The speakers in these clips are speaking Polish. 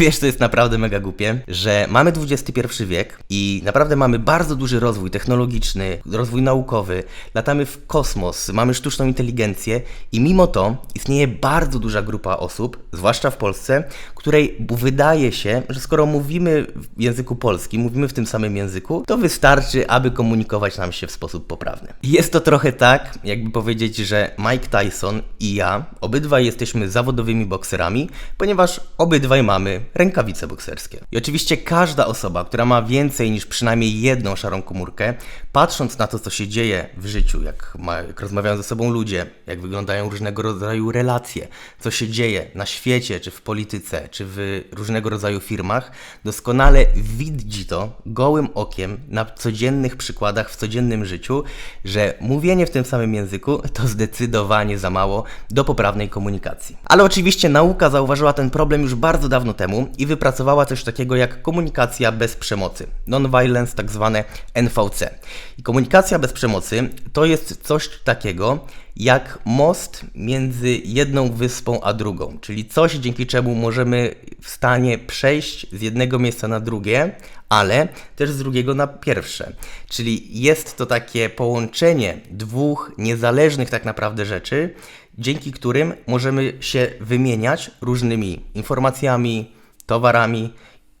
wiesz, to jest naprawdę mega głupie, że mamy XXI wiek i naprawdę mamy bardzo duży rozwój technologiczny, rozwój naukowy, latamy w kosmos, mamy sztuczną inteligencję i mimo to istnieje bardzo duża grupa osób, zwłaszcza w Polsce, której wydaje się, że skoro mówimy w języku polskim, mówimy w tym samym języku, to wystarczy, aby komunikować nam się w sposób poprawny. Jest to trochę tak, jakby powiedzieć, że Mike Tyson i ja obydwaj jesteśmy zawodowymi bokserami, ponieważ obydwaj mamy rękawice bokserskie. I oczywiście każda osoba, która ma więcej niż przynajmniej jedną szarą komórkę, patrząc na to, co się dzieje w życiu, jak, ma, jak rozmawiają ze sobą ludzie, jak wyglądają różnego rodzaju relacje, co się dzieje na świecie, czy w polityce, czy w różnego rodzaju firmach, doskonale widzi to gołym okiem na codziennych przykładach w codziennym życiu, że mówienie w tym samym języku to zdecydowanie za mało do poprawnej komunikacji. Ale oczywiście nauka zauważyła ten problem już bardzo dawno temu i wypracowała coś takiego jak komunikacja bez przemocy, non-violence, tak zwane NVC. I komunikacja bez przemocy to jest coś takiego jak most między jedną wyspą a drugą, czyli coś, dzięki czemu możemy w stanie przejść z jednego miejsca na drugie, ale też z drugiego na pierwsze. Czyli jest to takie połączenie dwóch niezależnych tak naprawdę rzeczy, dzięki którym możemy się wymieniać różnymi informacjami, towarami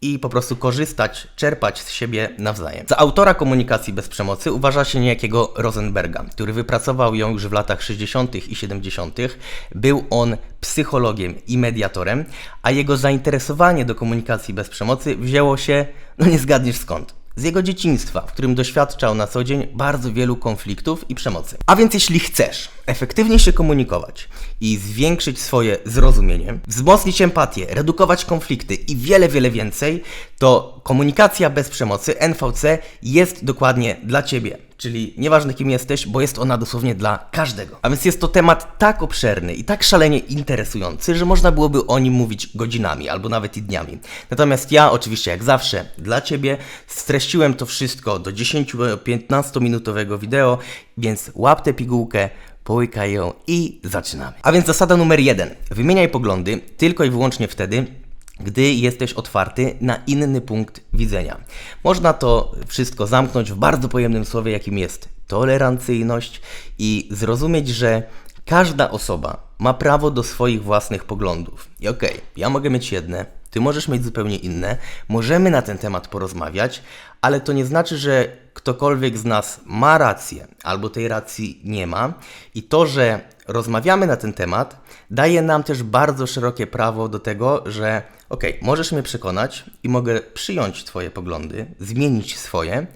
i po prostu korzystać, czerpać z siebie nawzajem. Za autora komunikacji bez przemocy uważa się niejakiego Rosenberga, który wypracował ją już w latach 60. i 70. Był on psychologiem i mediatorem, a jego zainteresowanie do komunikacji bez przemocy wzięło się, no nie zgadniesz skąd z jego dzieciństwa, w którym doświadczał na co dzień bardzo wielu konfliktów i przemocy. A więc jeśli chcesz efektywnie się komunikować i zwiększyć swoje zrozumienie, wzmocnić empatię, redukować konflikty i wiele, wiele więcej, to komunikacja bez przemocy NVC jest dokładnie dla Ciebie. Czyli nieważne kim jesteś, bo jest ona dosłownie dla każdego. A więc jest to temat tak obszerny i tak szalenie interesujący, że można byłoby o nim mówić godzinami albo nawet i dniami. Natomiast ja oczywiście jak zawsze dla Ciebie streściłem to wszystko do 10-15 minutowego wideo, więc łap tę pigułkę, połykaj ją i zaczynamy. A więc zasada numer jeden. Wymieniaj poglądy tylko i wyłącznie wtedy, gdy jesteś otwarty na inny punkt widzenia. Można to wszystko zamknąć w bardzo pojemnym słowie, jakim jest tolerancyjność i zrozumieć, że każda osoba ma prawo do swoich własnych poglądów. I okej, okay, ja mogę mieć jedne, ty możesz mieć zupełnie inne, możemy na ten temat porozmawiać, ale to nie znaczy, że ktokolwiek z nas ma rację albo tej racji nie ma. I to, że rozmawiamy na ten temat, daje nam też bardzo szerokie prawo do tego, że ok, możesz mnie przekonać i mogę przyjąć Twoje poglądy, zmienić swoje,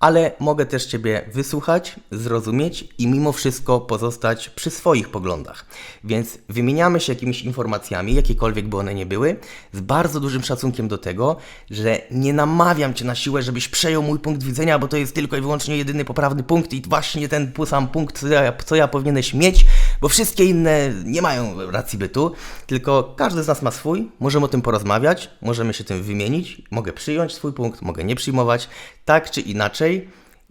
ale mogę też Ciebie wysłuchać, zrozumieć i mimo wszystko pozostać przy swoich poglądach. Więc wymieniamy się jakimiś informacjami, jakiekolwiek by one nie były, z bardzo dużym szacunkiem do tego, że nie namawiam Cię na siłę, żebyś przejął mój punkt widzenia, bo to jest tylko i wyłącznie jedyny poprawny punkt i właśnie ten sam punkt, co ja, co ja powinieneś mieć, bo wszystkie inne nie mają racji bytu, tylko każdy z nas ma swój, możemy o tym porozmawiać, możemy się tym wymienić, mogę przyjąć swój punkt, mogę nie przyjmować, tak czy inaczej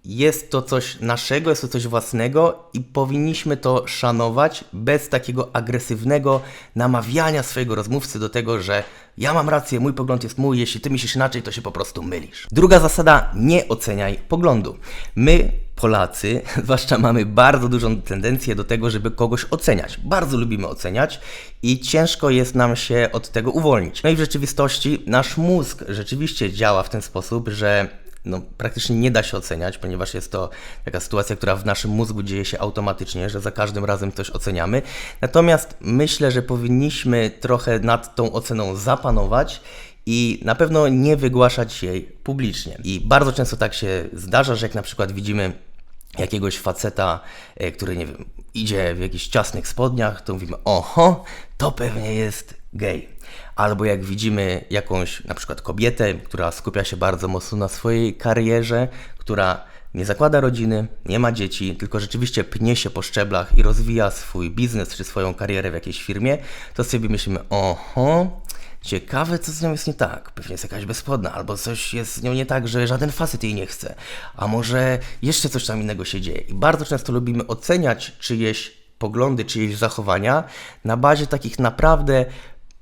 jest to coś naszego, jest to coś własnego i powinniśmy to szanować bez takiego agresywnego namawiania swojego rozmówcy do tego, że ja mam rację, mój pogląd jest mój, jeśli ty myślisz inaczej, to się po prostu mylisz. Druga zasada, nie oceniaj poglądu. My, Polacy, zwłaszcza mamy bardzo dużą tendencję do tego, żeby kogoś oceniać. Bardzo lubimy oceniać i ciężko jest nam się od tego uwolnić. No i w rzeczywistości nasz mózg rzeczywiście działa w ten sposób, że no, praktycznie nie da się oceniać, ponieważ jest to taka sytuacja, która w naszym mózgu dzieje się automatycznie, że za każdym razem coś oceniamy. Natomiast myślę, że powinniśmy trochę nad tą oceną zapanować i na pewno nie wygłaszać jej publicznie. I bardzo często tak się zdarza, że jak na przykład widzimy jakiegoś faceta, e, który nie wiem, idzie w jakichś ciasnych spodniach, to mówimy, oho, to pewnie jest gej. Albo jak widzimy jakąś na przykład kobietę, która skupia się bardzo mocno na swojej karierze, która nie zakłada rodziny, nie ma dzieci, tylko rzeczywiście pnie się po szczeblach i rozwija swój biznes czy swoją karierę w jakiejś firmie, to sobie myślimy, oho, ciekawe co z nią jest nie tak, pewnie jest jakaś bezpłodna, albo coś jest z nią nie tak, że żaden facet jej nie chce, a może jeszcze coś tam innego się dzieje. I bardzo często lubimy oceniać czyjeś poglądy, czyjeś zachowania na bazie takich naprawdę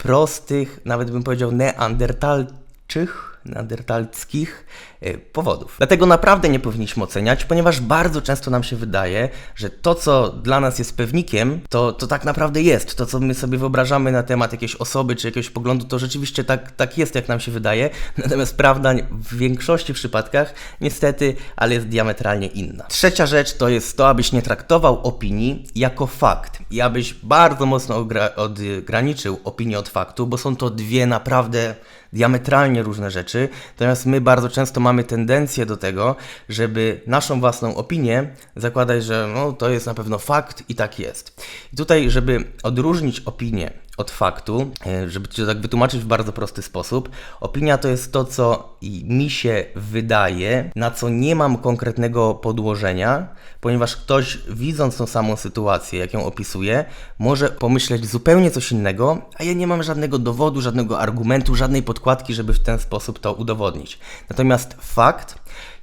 prostych, nawet bym powiedział neandertalczych, neandertalskich e, powodów. Dlatego naprawdę nie powinniśmy oceniać, ponieważ bardzo często nam się wydaje, że to, co dla nas jest pewnikiem, to, to tak naprawdę jest. To, co my sobie wyobrażamy na temat jakiejś osoby czy jakiegoś poglądu, to rzeczywiście tak, tak jest, jak nam się wydaje. Natomiast prawda w większości przypadkach, niestety, ale jest diametralnie inna. Trzecia rzecz to jest to, abyś nie traktował opinii jako fakt i abyś bardzo mocno odgraniczył opinię od faktu, bo są to dwie naprawdę diametralnie różne rzeczy. Natomiast my bardzo często mamy tendencję do tego, żeby naszą własną opinię zakładać, że no, to jest na pewno fakt i tak jest. I tutaj, żeby odróżnić opinię od faktu, e, żeby to tak wytłumaczyć w bardzo prosty sposób. Opinia to jest to, co mi się wydaje, na co nie mam konkretnego podłożenia, ponieważ ktoś widząc tą samą sytuację, jak ją opisuje, może pomyśleć zupełnie coś innego, a ja nie mam żadnego dowodu, żadnego argumentu, żadnej podkładki, żeby w ten sposób to udowodnić. Natomiast fakt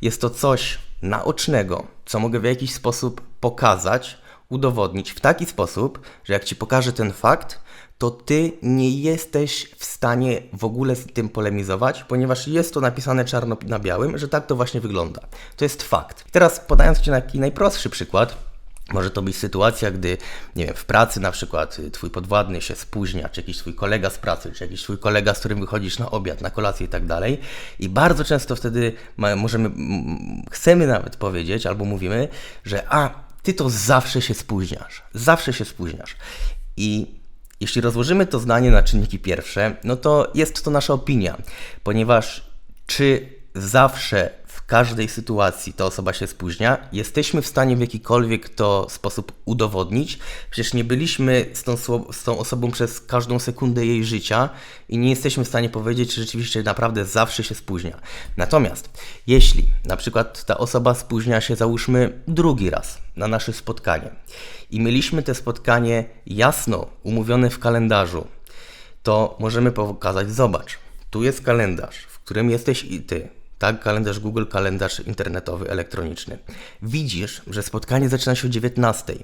jest to coś naocznego, co mogę w jakiś sposób pokazać, udowodnić w taki sposób, że jak ci pokażę ten fakt, to ty nie jesteś w stanie w ogóle z tym polemizować, ponieważ jest to napisane czarno na białym, że tak to właśnie wygląda. To jest fakt. Teraz podając Ci taki najprostszy przykład, może to być sytuacja, gdy, nie wiem, w pracy na przykład y, twój podwładny się spóźnia, czy jakiś twój kolega z pracy, czy jakiś twój kolega, z którym wychodzisz na obiad, na kolację i tak dalej. I bardzo często wtedy możemy, chcemy nawet powiedzieć, albo mówimy, że a, ty to zawsze się spóźniasz. Zawsze się spóźniasz. I jeśli rozłożymy to zdanie na czynniki pierwsze, no to jest to nasza opinia, ponieważ czy zawsze każdej sytuacji ta osoba się spóźnia, jesteśmy w stanie w jakikolwiek to sposób udowodnić. Przecież nie byliśmy z tą, z tą osobą przez każdą sekundę jej życia i nie jesteśmy w stanie powiedzieć, czy rzeczywiście naprawdę zawsze się spóźnia. Natomiast jeśli na przykład ta osoba spóźnia się, załóżmy, drugi raz na nasze spotkanie i mieliśmy te spotkanie jasno umówione w kalendarzu, to możemy pokazać, zobacz, tu jest kalendarz, w którym jesteś i ty, tak, kalendarz Google, kalendarz internetowy, elektroniczny. Widzisz, że spotkanie zaczyna się o 19.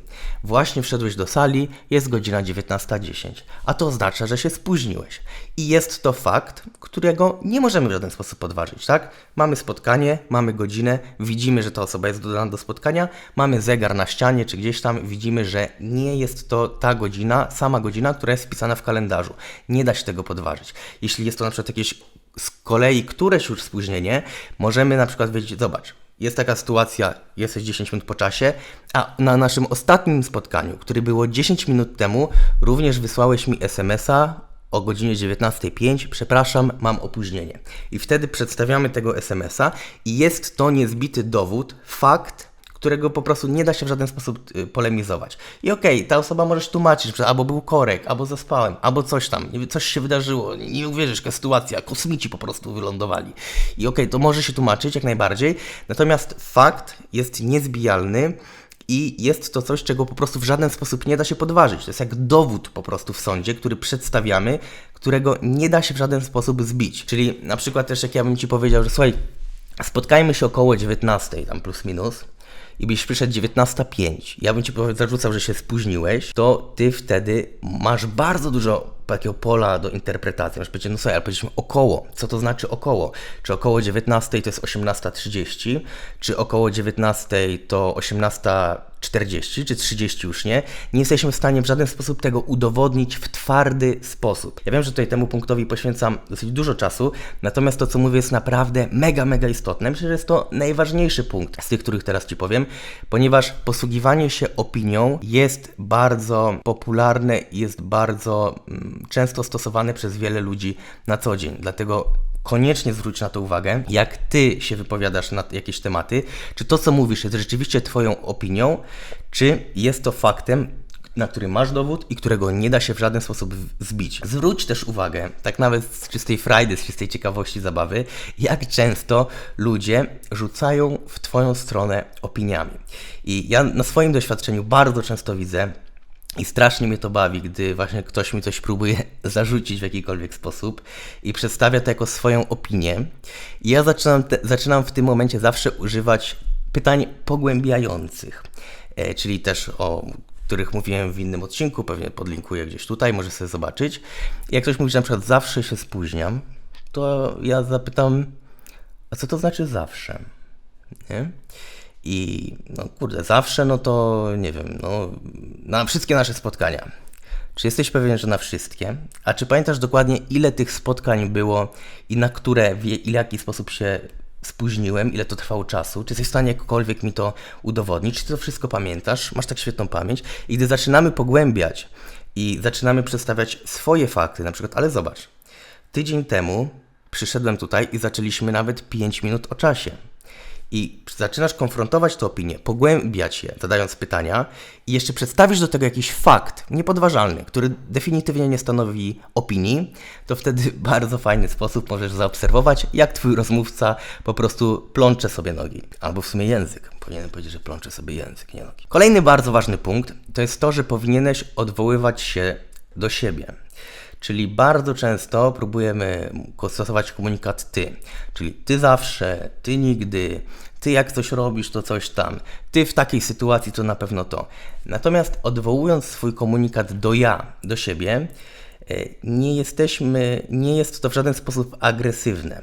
Właśnie wszedłeś do sali, jest godzina 19.10, a to oznacza, że się spóźniłeś. I jest to fakt, którego nie możemy w żaden sposób podważyć, tak? Mamy spotkanie, mamy godzinę, widzimy, że ta osoba jest dodana do spotkania, mamy zegar na ścianie czy gdzieś tam, widzimy, że nie jest to ta godzina, sama godzina, która jest wpisana w kalendarzu. Nie da się tego podważyć. Jeśli jest to na przykład jakieś z kolei któreś już spóźnienie, możemy na przykład wiedzieć, zobacz, jest taka sytuacja, jesteś 10 minut po czasie, a na naszym ostatnim spotkaniu, które było 10 minut temu, również wysłałeś mi SMS-a o godzinie 19.05, przepraszam, mam opóźnienie. I wtedy przedstawiamy tego SMS-a i jest to niezbity dowód, fakt, którego po prostu nie da się w żaden sposób y, polemizować. I okej, okay, ta osoba możesz tłumaczyć, że albo był korek, albo zaspałem, albo coś tam, coś się wydarzyło, nie uwierzysz, jaka sytuacja, kosmici po prostu wylądowali. I okej, okay, to może się tłumaczyć jak najbardziej, natomiast fakt jest niezbijalny, i jest to coś, czego po prostu w żaden sposób nie da się podważyć. To jest jak dowód po prostu w sądzie, który przedstawiamy, którego nie da się w żaden sposób zbić. Czyli na przykład też jak ja bym Ci powiedział, że słuchaj, spotkajmy się około 19, tam plus minus, i byś przyszedł 19.05, ja bym ci zarzucał, że się spóźniłeś, to ty wtedy masz bardzo dużo takiego pola do interpretacji. Masz powiedzieć, no słuchaj, ale powiedzieliśmy około. Co to znaczy około? Czy około 19 to jest 18.30, czy około 19 to 18.40, czy 30 już nie? Nie jesteśmy w stanie w żaden sposób tego udowodnić w twardy sposób. Ja wiem, że tutaj temu punktowi poświęcam dosyć dużo czasu, natomiast to, co mówię, jest naprawdę mega, mega istotne. Myślę, że jest to najważniejszy punkt z tych, których teraz Ci powiem, ponieważ posługiwanie się opinią jest bardzo popularne i jest bardzo mm, często stosowany przez wiele ludzi na co dzień. Dlatego koniecznie zwróć na to uwagę, jak ty się wypowiadasz na jakieś tematy, czy to, co mówisz, jest rzeczywiście Twoją opinią, czy jest to faktem, na który masz dowód i którego nie da się w żaden sposób zbić. Zwróć też uwagę, tak nawet z czystej frajdy, z czystej ciekawości, zabawy, jak często ludzie rzucają w Twoją stronę opiniami. I ja na swoim doświadczeniu bardzo często widzę, i strasznie mnie to bawi, gdy właśnie ktoś mi coś próbuje zarzucić w jakikolwiek sposób i przedstawia to jako swoją opinię. I ja zaczynam, te, zaczynam w tym momencie zawsze używać pytań pogłębiających, e, czyli też o których mówiłem w innym odcinku, pewnie podlinkuję gdzieś tutaj, może sobie zobaczyć. Jak ktoś mówi, że na przykład zawsze się spóźniam, to ja zapytam, a co to znaczy zawsze? Nie? I no kurde, zawsze, no to nie wiem, no na wszystkie nasze spotkania. Czy jesteś pewien, że na wszystkie? A czy pamiętasz dokładnie, ile tych spotkań było i na które, w jaki sposób się spóźniłem, ile to trwało czasu? Czy jesteś w stanie jakkolwiek mi to udowodnić? Czy to wszystko pamiętasz? Masz tak świetną pamięć? I gdy zaczynamy pogłębiać i zaczynamy przedstawiać swoje fakty, na przykład, ale zobacz, tydzień temu przyszedłem tutaj i zaczęliśmy nawet 5 minut o czasie i zaczynasz konfrontować tę opinię, pogłębiać je, zadając pytania i jeszcze przedstawisz do tego jakiś fakt niepodważalny, który definitywnie nie stanowi opinii, to wtedy w bardzo fajny sposób możesz zaobserwować, jak twój rozmówca po prostu plącze sobie nogi. Albo w sumie język. Powinienem powiedzieć, że plącze sobie język, nie nogi. Kolejny bardzo ważny punkt to jest to, że powinieneś odwoływać się do siebie. Czyli bardzo często próbujemy stosować komunikat ty, czyli ty zawsze, ty nigdy, ty jak coś robisz, to coś tam, ty w takiej sytuacji to na pewno to. Natomiast odwołując swój komunikat do ja, do siebie, e, nie jesteśmy, nie jest to w żaden sposób agresywne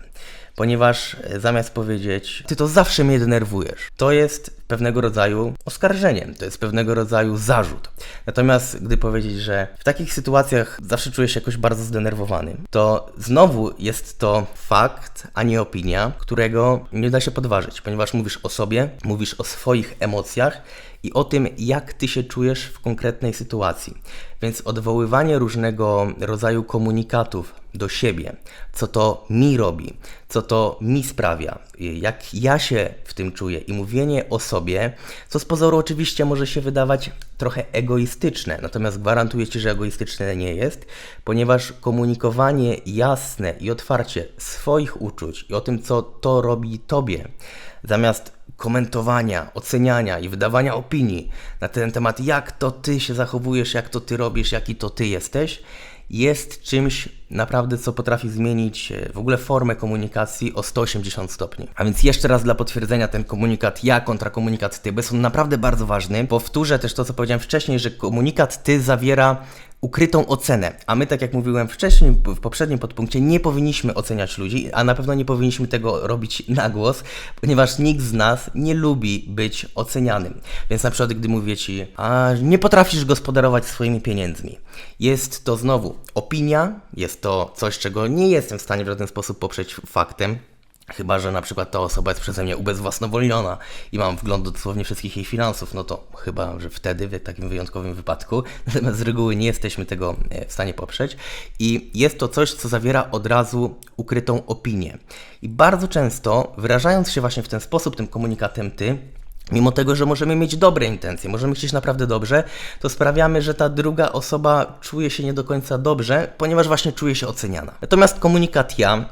ponieważ e, zamiast powiedzieć, ty to zawsze mnie denerwujesz, to jest pewnego rodzaju oskarżeniem, to jest pewnego rodzaju zarzut. Natomiast gdy powiedzieć, że w takich sytuacjach zawsze czuję się jakoś bardzo zdenerwowany, to znowu jest to fakt, a nie opinia, którego nie da się podważyć, ponieważ mówisz o sobie, mówisz o swoich emocjach i o tym, jak ty się czujesz w konkretnej sytuacji. Więc odwoływanie różnego rodzaju komunikatów do siebie, co to mi robi, co to mi sprawia, jak ja się w tym czuję. I mówienie o sobie, co z pozoru oczywiście może się wydawać trochę egoistyczne, natomiast gwarantuję Ci, że egoistyczne nie jest, ponieważ komunikowanie jasne i otwarcie swoich uczuć i o tym, co to robi Tobie, zamiast komentowania, oceniania i wydawania opinii na ten temat, jak to ty się zachowujesz, jak to ty robisz, jaki to ty jesteś, jest czymś naprawdę, co potrafi zmienić e, w ogóle formę komunikacji o 180 stopni. A więc jeszcze raz dla potwierdzenia ten komunikat ja kontra komunikat ty, bo jest on naprawdę bardzo ważny. Powtórzę też to, co powiedziałem wcześniej, że komunikat ty zawiera ukrytą ocenę. A my, tak jak mówiłem wcześniej, w poprzednim podpunkcie, nie powinniśmy oceniać ludzi, a na pewno nie powinniśmy tego robić na głos, ponieważ nikt z nas nie lubi być ocenianym. Więc na przykład, gdy mówię ci, a nie potrafisz gospodarować swoimi pieniędzmi, jest to znowu opinia, jest to coś, czego nie jestem w stanie w żaden sposób poprzeć faktem, Chyba, że na przykład ta osoba jest przeze mnie ubezwłasnowolniona i mam wgląd do dosłownie wszystkich jej finansów, no to chyba, że wtedy, w takim wyjątkowym wypadku, natomiast z reguły nie jesteśmy tego e, w stanie poprzeć. I jest to coś, co zawiera od razu ukrytą opinię. I bardzo często, wyrażając się właśnie w ten sposób, tym komunikatem ty, Mimo tego, że możemy mieć dobre intencje, możemy chcieć naprawdę dobrze, to sprawiamy, że ta druga osoba czuje się nie do końca dobrze, ponieważ właśnie czuje się oceniana. Natomiast komunikat ja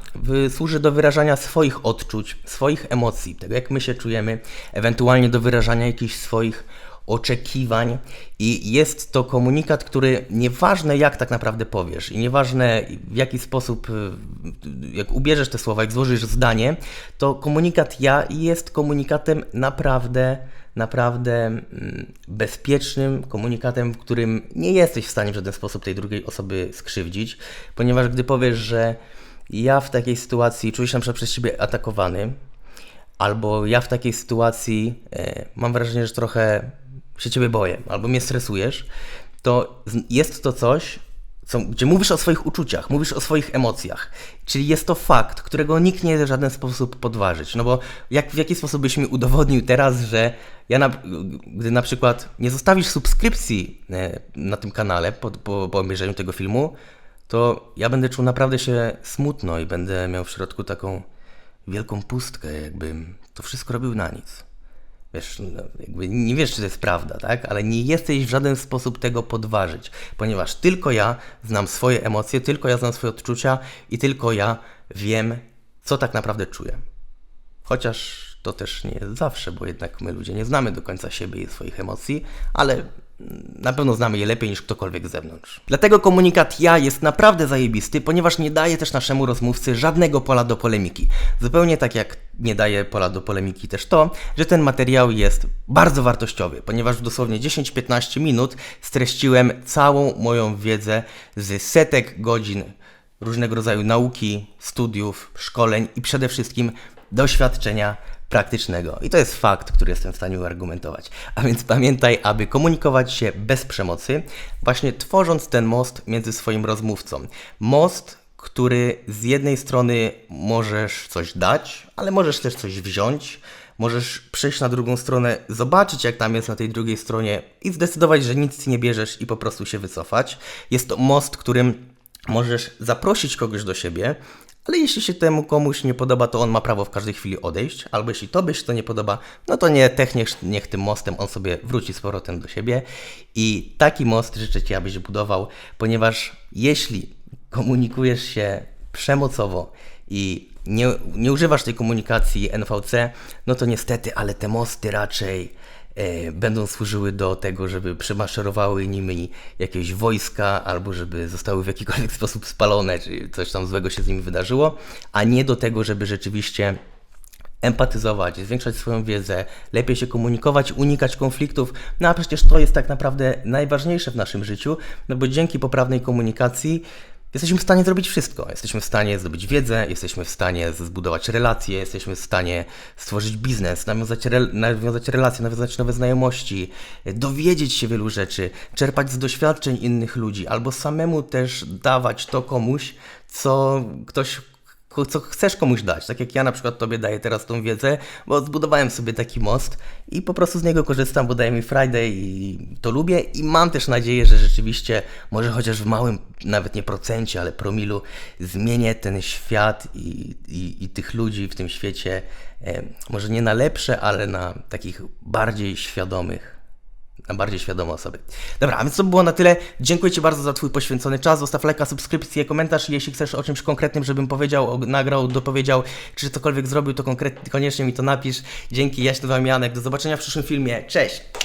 służy do wyrażania swoich odczuć, swoich emocji, tego jak my się czujemy, ewentualnie do wyrażania jakichś swoich oczekiwań i jest to komunikat, który nieważne jak tak naprawdę powiesz i nieważne w jaki sposób, y, jak ubierzesz te słowa, jak złożysz zdanie, to komunikat ja jest komunikatem naprawdę naprawdę mm, bezpiecznym komunikatem, w którym nie jesteś w stanie w żaden sposób tej drugiej osoby skrzywdzić, ponieważ gdy powiesz, że ja w takiej sytuacji czuję się na przykład przez ciebie atakowany, albo ja w takiej sytuacji e, mam wrażenie, że trochę się ciebie boję, albo mnie stresujesz, to jest to coś, co, gdzie mówisz o swoich uczuciach, mówisz o swoich emocjach. Czyli jest to fakt, którego nikt nie w żaden sposób podważyć. No bo jak, w jaki sposób byś mi udowodnił teraz, że ja, na, gdy na przykład nie zostawisz subskrypcji e, na tym kanale po, po, po obejrzeniu tego filmu, to ja będę czuł naprawdę się smutno i będę miał w środku taką wielką pustkę, jakbym to wszystko robił na nic. Wiesz, no, jakby nie wiesz, czy to jest prawda, tak? Ale nie jesteś w żaden sposób tego podważyć, ponieważ tylko ja znam swoje emocje, tylko ja znam swoje odczucia i tylko ja wiem, co tak naprawdę czuję. Chociaż to też nie jest zawsze, bo jednak my ludzie nie znamy do końca siebie i swoich emocji, ale na pewno znamy je lepiej niż ktokolwiek z zewnątrz. Dlatego komunikat ja jest naprawdę zajebisty, ponieważ nie daje też naszemu rozmówcy żadnego pola do polemiki. Zupełnie tak jak nie daje pola do polemiki też to, że ten materiał jest bardzo wartościowy, ponieważ w dosłownie 10-15 minut streściłem całą moją wiedzę z setek godzin różnego rodzaju nauki, studiów, szkoleń i przede wszystkim doświadczenia praktycznego. I to jest fakt, który jestem w stanie uargumentować. A więc pamiętaj, aby komunikować się bez przemocy, właśnie tworząc ten most między swoim rozmówcą. Most, który z jednej strony możesz coś dać, ale możesz też coś wziąć. Możesz przejść na drugą stronę, zobaczyć jak tam jest na tej drugiej stronie i zdecydować, że nic nie bierzesz i po prostu się wycofać. Jest to most, którym możesz zaprosić kogoś do siebie, ale jeśli się temu komuś nie podoba, to on ma prawo w każdej chwili odejść, albo jeśli tobie się to nie podoba, no to nie techniesz niech tym mostem, on sobie wróci z powrotem do siebie. I taki most życzę Ci, abyś budował, ponieważ jeśli komunikujesz się przemocowo i nie, nie używasz tej komunikacji NVC, no to niestety, ale te mosty raczej będą służyły do tego, żeby przemaszerowały nimi jakieś wojska, albo żeby zostały w jakikolwiek sposób spalone, czy coś tam złego się z nimi wydarzyło, a nie do tego, żeby rzeczywiście empatyzować, zwiększać swoją wiedzę, lepiej się komunikować, unikać konfliktów. No a przecież to jest tak naprawdę najważniejsze w naszym życiu, no bo dzięki poprawnej komunikacji jesteśmy w stanie zrobić wszystko. Jesteśmy w stanie zdobyć wiedzę, jesteśmy w stanie zbudować relacje, jesteśmy w stanie stworzyć biznes, nawiązać, rel- nawiązać relacje, nawiązać nowe znajomości, dowiedzieć się wielu rzeczy, czerpać z doświadczeń innych ludzi, albo samemu też dawać to komuś, co ktoś co chcesz komuś dać. Tak jak ja na przykład Tobie daję teraz tą wiedzę, bo zbudowałem sobie taki most i po prostu z niego korzystam, bo daje mi Friday i to lubię i mam też nadzieję, że rzeczywiście może chociaż w małym, nawet nie procencie, ale promilu zmienię ten świat i, i, i tych ludzi w tym świecie, e, może nie na lepsze, ale na takich bardziej świadomych bardziej świadome osoby. Dobra, a więc to by było na tyle. Dziękuję Ci bardzo za Twój poświęcony czas. Zostaw lajka, subskrypcję, komentarz. Jeśli chcesz o czymś konkretnym, żebym powiedział, nagrał, dopowiedział, czy cokolwiek zrobił, to konkretnie, koniecznie mi to napisz. Dzięki, ja się nazywam Janek. Do zobaczenia w przyszłym filmie. Cześć!